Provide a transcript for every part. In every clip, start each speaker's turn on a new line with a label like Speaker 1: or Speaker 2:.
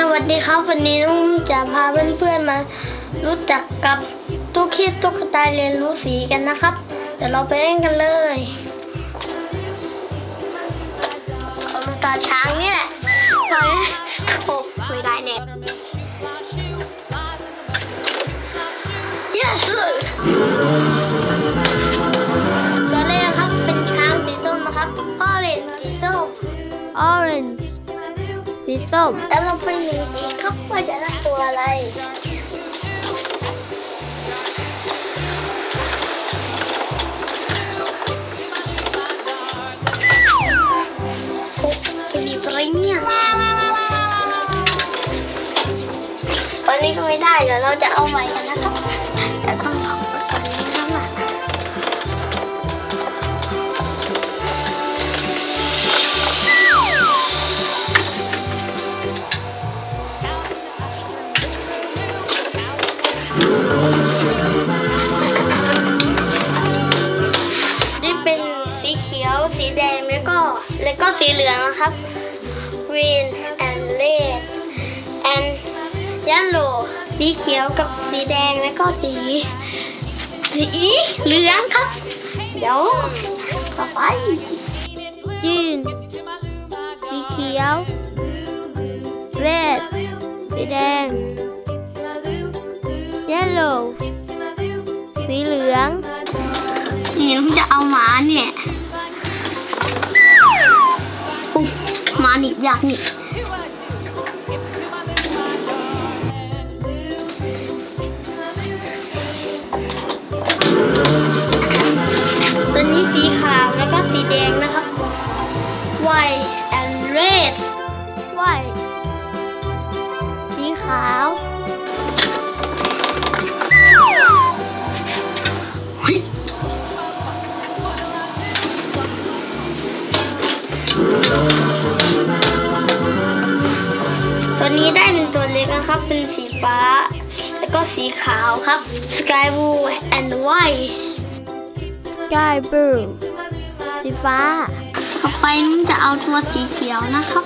Speaker 1: สวัสดีครับวันนี้นุ่มจะพาเพื่อนๆมา รู้จักกับตุ๊กคีบตุ๊กตาเรียนรู้สีกันนะครับ เดี๋ยวเราไปเล่นกันเลยเอาลูกตาช้างนี่แหละไปโอ้ไม่ได้แน่ yes ส้ม แล้วเราไปหนึ่งดีครับว่าจะได้ตัวอะไรโอ้จะมีอะไรเนี่ยตอนนี้ก็ไม่ได้เดี๋ยวเราจะเอาใหม่กันนะครับ นี่เป็นสีเขียว สีแดง แล้วก็ แล้วก็สีเหลืองนะครับ green and red and yellow สีเขียวกับสีแดง แล้วก็สี สีเหลืองครับ เดี๋ยวต่อไป
Speaker 2: จีนสีเขียว red สีแดง yellow สีเหลือง
Speaker 1: นี่ผมจะเอาหมาเนี่ยอุ๊ยหมาหนีบยากนี่ตัวนี้สีขาวแล้วก็สีแดงนะครับ white and red นี้ได้เป็นตัวเล็กนะครับ เป็นสีฟ้า แล้วก็สีขาวครับ sky blue and white
Speaker 2: sky blue สีฟ้า
Speaker 1: ต่อไปนุ่นจะเอาตัวสีเขียวนะครับ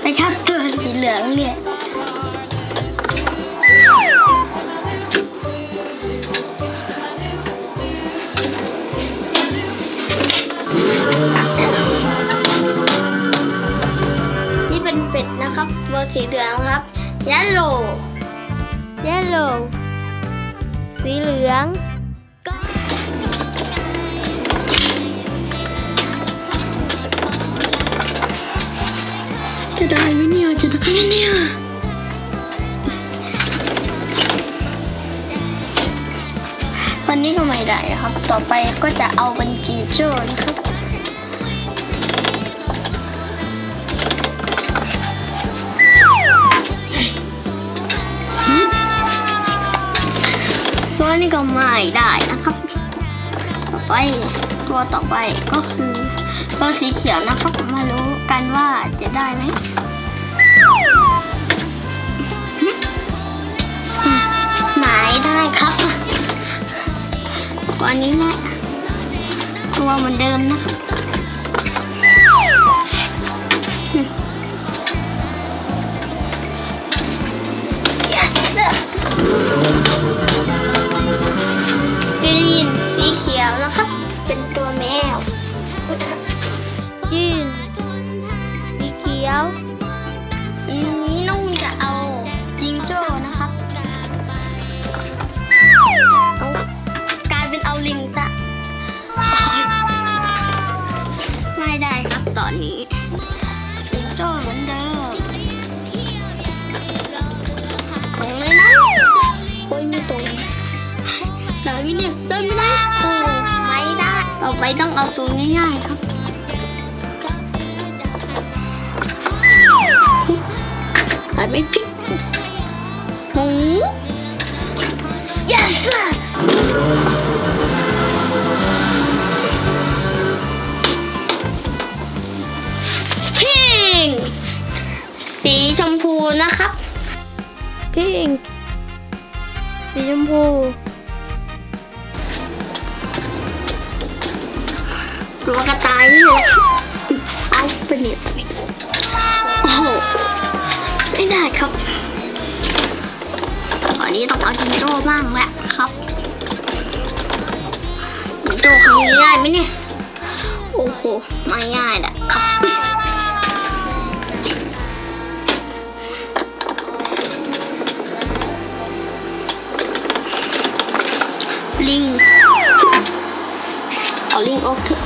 Speaker 1: ไม่ชอบตัวสีเหลืองเนี่ย สีเหลืองครับ yellow
Speaker 2: yellow สีเหลือง
Speaker 1: จะได้ไหมเนี่ยจะได้ไหมเนี่ยวันนี้ก็ไม่ได้ครับ ต่อไปก็จะเอาเป็นจิงโจ้นะครับ นี่ก็ไม่ได้นะครับ ต่อไปตัวต่อไปก็คือตัวสีเขียวนะครับ มารู้กันว่าจะได้ไหมหมายได้ครับวันนี้แหละตัวเหมือนเดิมนะิงซะไม่ได้ครับตอนนี้จิงโจ้เหมือนเดิมตรงเลยนะโอ้ยไม่ตรงได้ไหมเนี่ยได้ไหมได้โอ้ไม่ได้ต่อไปต้องเอาตัวง่ายๆครับตัดไม่ผิดหมู สีชมพูนะครับ
Speaker 2: พิงสีชมพู
Speaker 1: ตัวกระต่ายนี่เหลไอ้ป็นิดโอ้ไม่ได้ครับตอนนี้ต้องเอาจิงโจ้บ้างแหละครับจิงโจ้ครั้งนี้ง่าไหมเนี่ย โอ้โห ไม่ง่ายแหละครับ ลิง เอาลิงออกเถอะ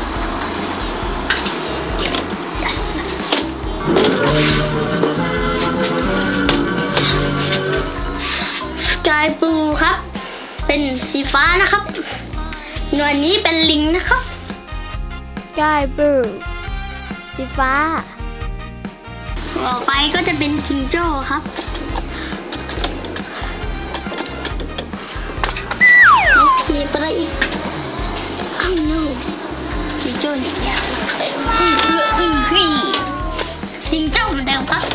Speaker 1: สกายบลูครับ เป็นสีฟ้านะครับ หน่วยนี้เป็นลิงนะครับ
Speaker 2: Sky Blue สีฟ้า
Speaker 1: ต่อไปก็จะเป็นจิงโจ้ครับ อะไรอีกอ้าว no จิงโจ้เนี่ยยาวเลยอื้ออื้ออื้ออื้อจิงโจ้มันเดิมครับ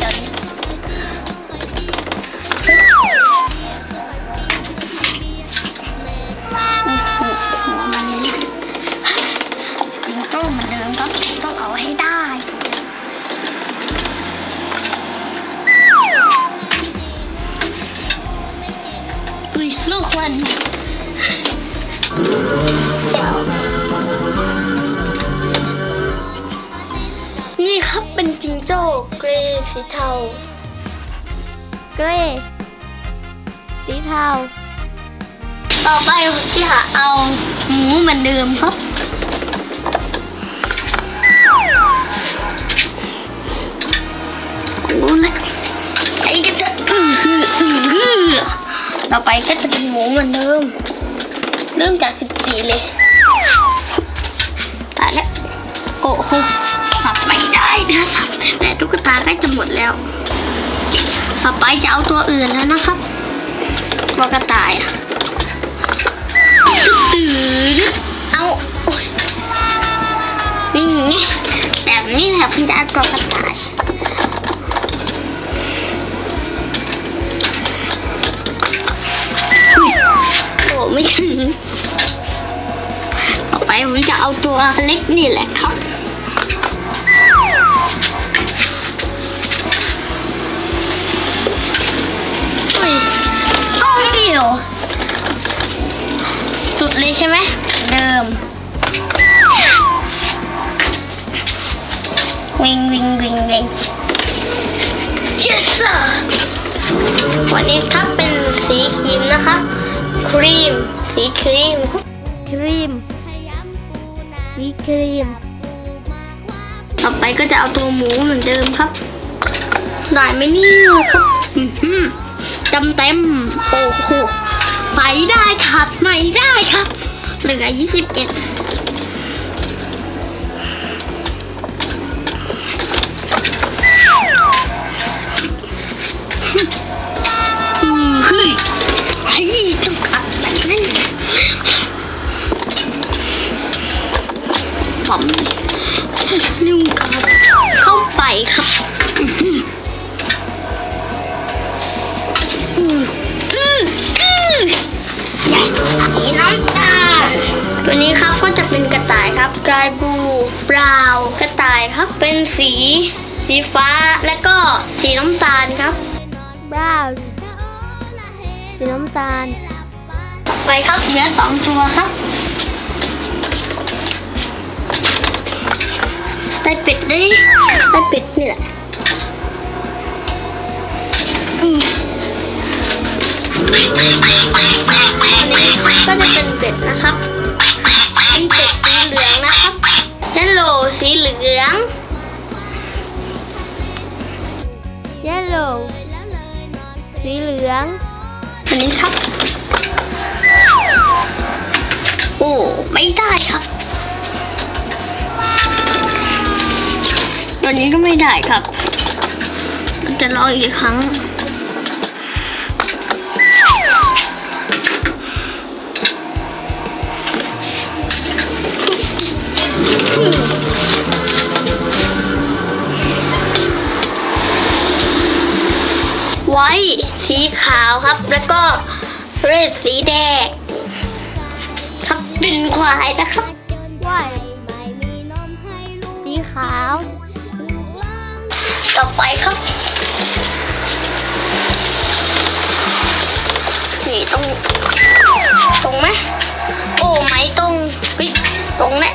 Speaker 1: ครับเป็นจิงโจ้เกรย์สีเทา
Speaker 2: เกรย์สีเทา
Speaker 1: ต่อไปผมจะหาเอาหมูเหมือนเดิมครับโอ้ละไอ้ก็จะอื้อหืออื้อหือต่อไปก็จะเป็นหมูเหมือนเดิม เริ่มจากสิบสี่เลยตายแล้วโอ้โหขับไม่ นะสับแต่ตุ๊กตาใกล้จะหมดแล้ว ต่อไปจะเอาตัวอื่นแล้วนะครับ ตัวกระต่ายตื้อเอานี่แบบนี้แหละพิ่จะเอาตัวกระต่ายโอ้ไม่ถึงต่อไปผมจะเอาตัวเล็กนี่แหละครับ ช่ไหมเดิม วิงวิงวิงวิง yes sir วันนี้ครับเป็นสีครีมนะครับ ครีม สีครีม
Speaker 2: ครีม สีครีม
Speaker 1: ต่อไปก็จะเอาตัวหมูเหมือนเดิมครับ ได้ไหมเนี่ยครับอื้อหือจำเต็ม โอ้โหไปได้ครับไม่ได้ครับ เหลือ ครับ เป็นสี สีฟ้าและก็สีน้ำตาลครับ
Speaker 2: บราวน์สีน้ำตาล
Speaker 1: ไปครับเหลือสองตัวครับไต้เป็ดดิไต้เป็ดนี่แหละอืมอันนี้ก็จะเป็นเป็ดนะครับ เป็นเป็ดสีเหลืองนะครับนั่นโหล สีเหลือง
Speaker 2: Yellow สีเหลือง
Speaker 1: อันนี้ครับ โอ้ ไม่ได้ครับตัวนี้ก็ไม่ได้ครับ จะลองอีกครั้ง ไว้สีขาวครับ แล้วก็เรดสีแดงครับเป็นควายนะครับ
Speaker 2: ว่าสีขาว
Speaker 1: ต่อไปครับนี่ตรงตรงไหมโอ้ไหมตรงวิตรงเนี่ย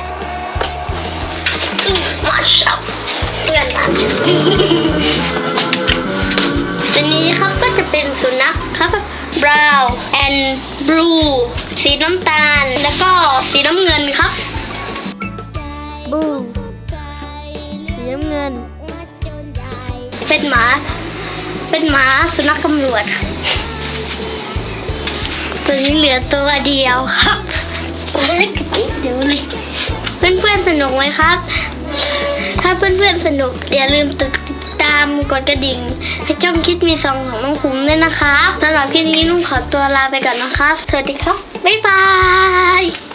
Speaker 1: มาชับ and blue สีน้ำตาล แล้วก็สีน้ำเงินครับ
Speaker 2: บูสีน้ำเงิน
Speaker 1: เป็นหมา เป็นหมาสุนัขตำรวจ ตัวนี้เหลือตัวเดียวครับตัวเล็กจิ๋วเดียวเลยเพื่อนๆสนุกไหมครับ ถ้าเพื่อนๆสนุกอย่าลืมติดตามกดกระดิ่ง ให้ช่องคิดมีซองของน้องคุ้มด้วยนะครับสำหรับคลิปนี้นุ่งขอตัวลาไปก่อนนะครับสวัสดีครับ บ๊ายบาย